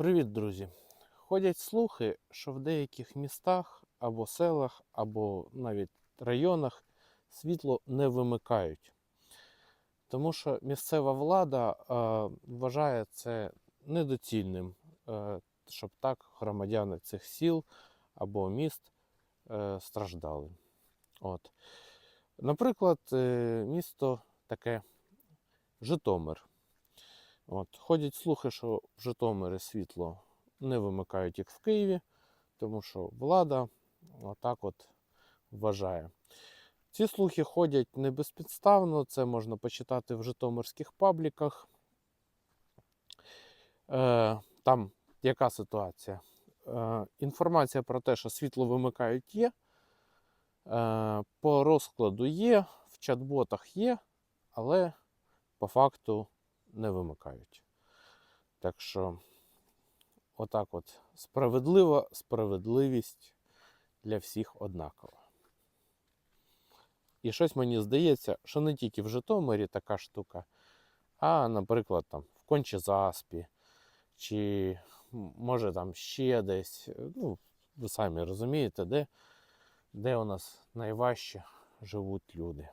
Привіт, друзі! Ходять слухи, що в деяких містах або селах, або навіть районах світло не вимикають. Тому що місцева влада е, вважає це недоцільним, е, щоб так громадяни цих сіл або міст е, страждали. От. Наприклад, е, місто таке Житомир. От. Ходять слухи, що в Житомирі світло не вимикають, як в Києві, тому що влада отак от вважає. Ці слухи ходять не безпідставно, це можна почитати в житомирських пабліках. Е, там яка ситуація? Е, інформація про те, що світло вимикають, є. Е, по розкладу є, в чат-ботах є, але по факту не вимикають. Так що, отак от справедлива справедливість для всіх однакова. І щось мені здається, що не тільки в Житомирі така штука, а, наприклад, там в Кончезаспі, чи може там ще десь. Ну, ви самі розумієте, де, де у нас найважче живуть люди.